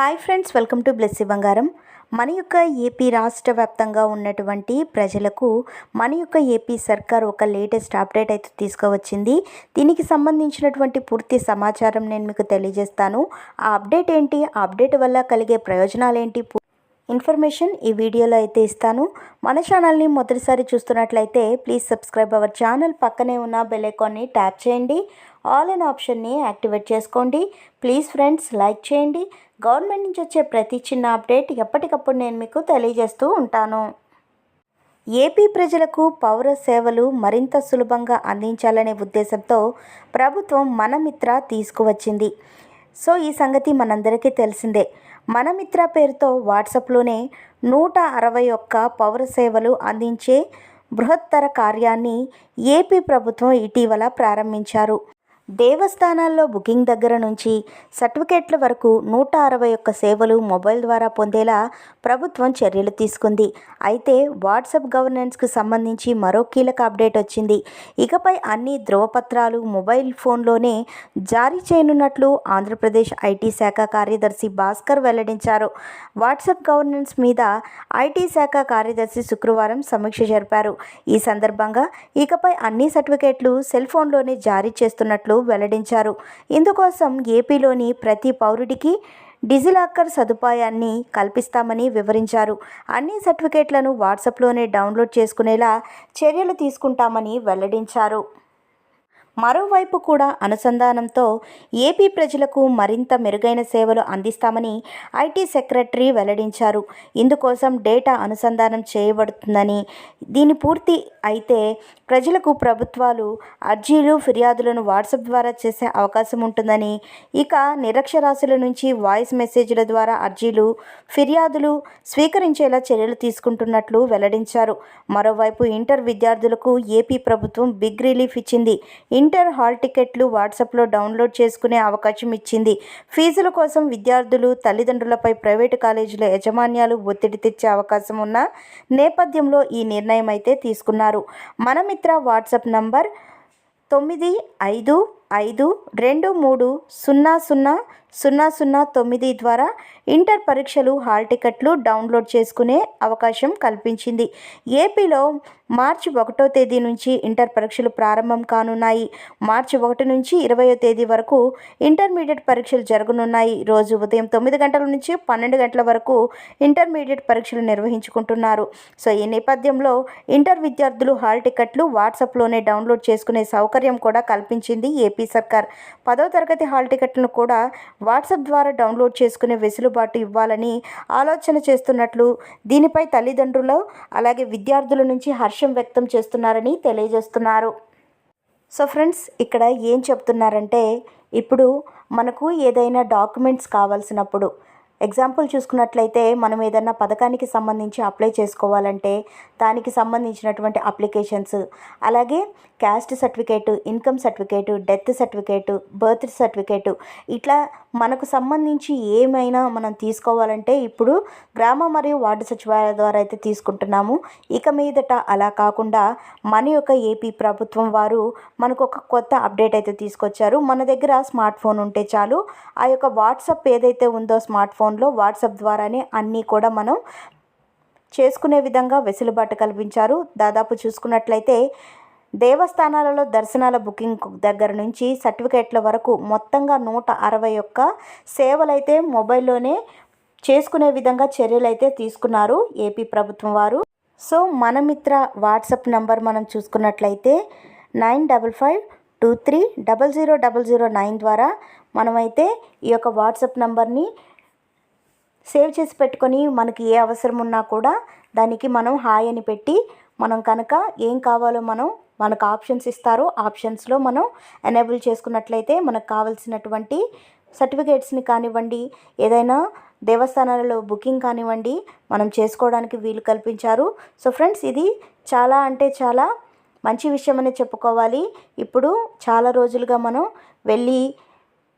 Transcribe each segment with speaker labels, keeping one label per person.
Speaker 1: Hi friends welcome to Blessy బంగారం. మన యొక్క ఏపీ రాష్ట్ర వ్యాప్తంగా ఉన్నటువంటి ప్రజలకు మన యొక్క ఏపీ సర్కార్ ఒక లేటెస్ట్ అప్డేట్ అయితే తీసుకువచ్చింది. దీనికి సంబంధించినటువంటి పూర్తి సమాచారం నేను మీకు తెలియజేస్తాను. ఆ అప్డేట్ ఏంటి? ఆ అప్డేట్ వల్ల కలిగే ప్రయోజనాలు ఏంటి? ఇన్ఫర్మేషన్ ఈ వీడియోలో అయితే ఇస్తాను. మన ఛానల్ని మొదటిసారి చూస్తున్నట్లయితే ప్లీజ్ సబ్స్క్రైబ్ అవర్ ఛానల్. పక్కనే ఉన్న బెల్ ఐకాన్ని ట్యాప్ చేయండి. ఆల్ ఇన్ ఆప్షన్ని యాక్టివేట్ చేసుకోండి. ప్లీజ్ ఫ్రెండ్స్ లైక్ చేయండి. గవర్నమెంట్ నుంచి వచ్చే ప్రతి చిన్న అప్డేట్ ఎప్పటికప్పుడు నేను మీకు తెలియజేస్తూ ఉంటాను. ఏపీ ప్రజలకు పౌర సేవలు మరింత సులభంగా అందించాలనే ఉద్దేశంతో ప్రభుత్వం మనమిత్ర తీసుకువచ్చింది. సో ఈ సంగతి మనందరికీ తెలిసిందే. మనమిత్ర పేరుతో వాట్సాప్లోనే నూట అరవై ఒక్క పౌర సేవలు అందించే బృహత్తర కార్యాన్ని ఏపీ ప్రభుత్వం ఇటీవల ప్రారంభించారు. దేవస్థానాల్లో బుకింగ్ దగ్గర నుంచి సర్టిఫికేట్ల వరకు నూట అరవై ఒక్క సేవలు మొబైల్ ద్వారా పొందేలా ప్రభుత్వం చర్యలు తీసుకుంది. అయితే వాట్సాప్ గవర్నెన్స్కు సంబంధించి మరో కీలక అప్డేట్ వచ్చింది. ఇకపై అన్ని ధ్రువపత్రాలు మొబైల్ ఫోన్లోనే జారీ చేయనున్నట్లు ఆంధ్రప్రదేశ్ ఐటీ శాఖ కార్యదర్శి భాస్కర్ వెల్లడించారు. వాట్సాప్ గవర్నెన్స్ మీద ఐటీ శాఖ కార్యదర్శి శుక్రవారం సమీక్ష జరిపారు. ఈ సందర్భంగా ఇకపై అన్ని సర్టిఫికేట్లు సెల్ ఫోన్లోనే జారీ చేస్తున్నట్లు వెల్లడించారు. ఇందుకోసం ఏపీలోని ప్రతి పౌరుడికి డిజిలాకర్ సదుపాయాన్ని కల్పిస్తామని వివరించారు. అన్ని సర్టిఫికేట్లను వాట్సాప్లోనే డౌన్లోడ్ చేసుకునేలా చర్యలు తీసుకుంటామని వెల్లడించారు. మరోవైపు కూడా అనుసంధానంతో ఏపీ ప్రజలకు మరింత మెరుగైన సేవలు అందిస్తామని ఐటీ సెక్రటరీ వెల్లడించారు. ఇందుకోసం డేటా అనుసంధానం చేయబడుతుందని దీని పూర్తి అయితే ప్రజలకు ప్రభుత్వాలు అర్జీలు ఫిర్యాదులను వాట్సాప్ ద్వారా చేసే అవకాశం ఉంటుందని ఇక నిరక్షరాస్యుల నుంచి వాయిస్ మెసేజ్ల ద్వారా అర్జీలు ఫిర్యాదులు స్వీకరించేలా చర్యలు తీసుకుంటున్నట్లు వెల్లడించారు. మరోవైపు ఇంటర్ విద్యార్థులకు ఏపీ ప్రభుత్వం బిగ్ రిలీఫ్ ఇచ్చింది. ఇంటర్ హాల్ టికెట్లు వాట్సాప్లో డౌన్లోడ్ చేసుకునే అవకాశం ఇచ్చింది. ఫీజుల కోసం విద్యార్థులు తల్లిదండ్రులపై ప్రైవేటు కాలేజీల యాజమాన్యాలు ఒత్తిడి తెచ్చే అవకాశం ఉన్న నేపథ్యంలో ఈ నిర్ణయం అయితే తీసుకున్నారు. మనమిత్ర వాట్సాప్ నంబర్ తొమ్మిది ఐదు ఐదు రెండు మూడు సున్నా సున్నా సున్నా సున్నా తొమ్మిది ద్వారా ఇంటర్ పరీక్షలు హాల్ టికెట్లు డౌన్లోడ్ చేసుకునే అవకాశం కల్పించింది. ఏపీలో మార్చి ఒకటో తేదీ నుంచి ఇంటర్ పరీక్షలు ప్రారంభం కానున్నాయి. మార్చి ఒకటి నుంచి ఇరవయో తేదీ వరకు ఇంటర్మీడియట్ పరీక్షలు జరగనున్నాయి. రోజు ఉదయం తొమ్మిది గంటల నుంచి పన్నెండు గంటల వరకు ఇంటర్మీడియట్ పరీక్షలు నిర్వహించుకుంటున్నారు. సో ఈ నేపథ్యంలో ఇంటర్ విద్యార్థులు హాల్ టికెట్లు వాట్సాప్లోనే డౌన్లోడ్ చేసుకునే సౌకర్యం కూడా కల్పించింది ఏపీ సర్కార్. పదో తరగతి హాల్ టికెట్లను కూడా వాట్సాప్ ద్వారా డౌన్లోడ్ చేసుకునే వెసులుబాటు ఇవ్వాలని ఆలోచన చేస్తున్నట్లు దీనిపై తల్లిదండ్రులు అలాగే విద్యార్థుల నుంచి హర్షం వ్యక్తం చేస్తున్నారని తెలియజేస్తున్నారు. సో ఫ్రెండ్స్ ఇక్కడ ఏం చెప్తున్నారంటే ఇప్పుడు మనకు ఏదైనా డాక్యుమెంట్స్ కావాల్సినప్పుడు ఎగ్జాంపుల్ చూసుకున్నట్లయితే మనం ఏదన్నా పథకానికి సంబంధించి అప్లై చేసుకోవాలంటే దానికి సంబంధించినటువంటి అప్లికేషన్స్ అలాగే caste certificate income certificate death certificate birth certificate ఇట్లా మనకు సంబంధించి ఏమైనా మనం తీసుకోవాలంటే ఇప్పుడు గ్రామ మరియు వార్డు సచివాలయాల ద్వారా అయితే తీసుకుంటున్నాము. ఇక మీదట అలా కాకుండా మన యొక్క ఏపీ ప్రభుత్వం వారు మనకు ఒక కొత్త అప్డేట్ అయితే తీసుకొచ్చారు. మన దగ్గర స్మార్ట్ ఫోన్ ఉంటే చాలు. ఆ యొక్క వాట్సాప్ ఏదైతే ఉందో స్మార్ట్ ఫోన్లో వాట్సాప్ ద్వారానే అన్నీ కూడా మనం చేసుకునే విధంగా వెసులుబాటు కల్పించారు. దాదాపు చూసుకున్నట్లయితే దేవస్థానాలలో దర్శనాల బుకింగ్ దగ్గర నుంచి సర్టిఫికేట్ల వరకు మొత్తంగా నూట అరవై ఒక్క సేవలైతే మొబైల్లోనే చేసుకునే విధంగా చర్యలు అయితే తీసుకున్నారు ఏపీ ప్రభుత్వం వారు. సో మన మిత్ర వాట్సాప్ నంబర్ మనం చూసుకున్నట్లయితే nine double five two three double zero double zero nine ద్వారా మనమైతే ఈ యొక్క వాట్సాప్ నంబర్ని సేవ్ చేసి పెట్టుకొని మనకి ఏ అవసరం ఉన్నా కూడా దానికి మనం హాయ్ అని పెట్టి మనం కనుక ఏం కావాలో మనం మనకు ఆప్షన్స్ ఇస్తారు ఆప్షన్స్లో మనం ఎనేబుల్ చేసుకున్నట్లయితే మనకు కావాల్సినటువంటి సర్టిఫికేట్స్ని కానివ్వండి ఏదైనా దేవస్థానాలలో బుకింగ్ కానివ్వండి మనం చేసుకోవడానికి వీలు కల్పించారు. సో ఫ్రెండ్స్ ఇది చాలా అంటే చాలా మంచి విషయం అని చెప్పుకోవాలి. ఇప్పుడు చాలా రోజులుగా మనం వెళ్ళి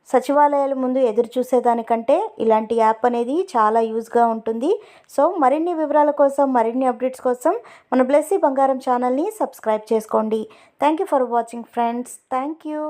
Speaker 1: సచివాలయాల ముందు ఎదురు చూసేదానికంటే ఇలాంటి యాప్ అనేది చాలా యూజ్గా ఉంటుంది. సో మరిన్ని వివరాల కోసం మరిన్ని అప్డేట్స్ కోసం మన బ్లెస్సీ బంగారం ఛానల్ని సబ్స్క్రైబ్ చేసుకోండి. Thank you for watching friends. Thank you.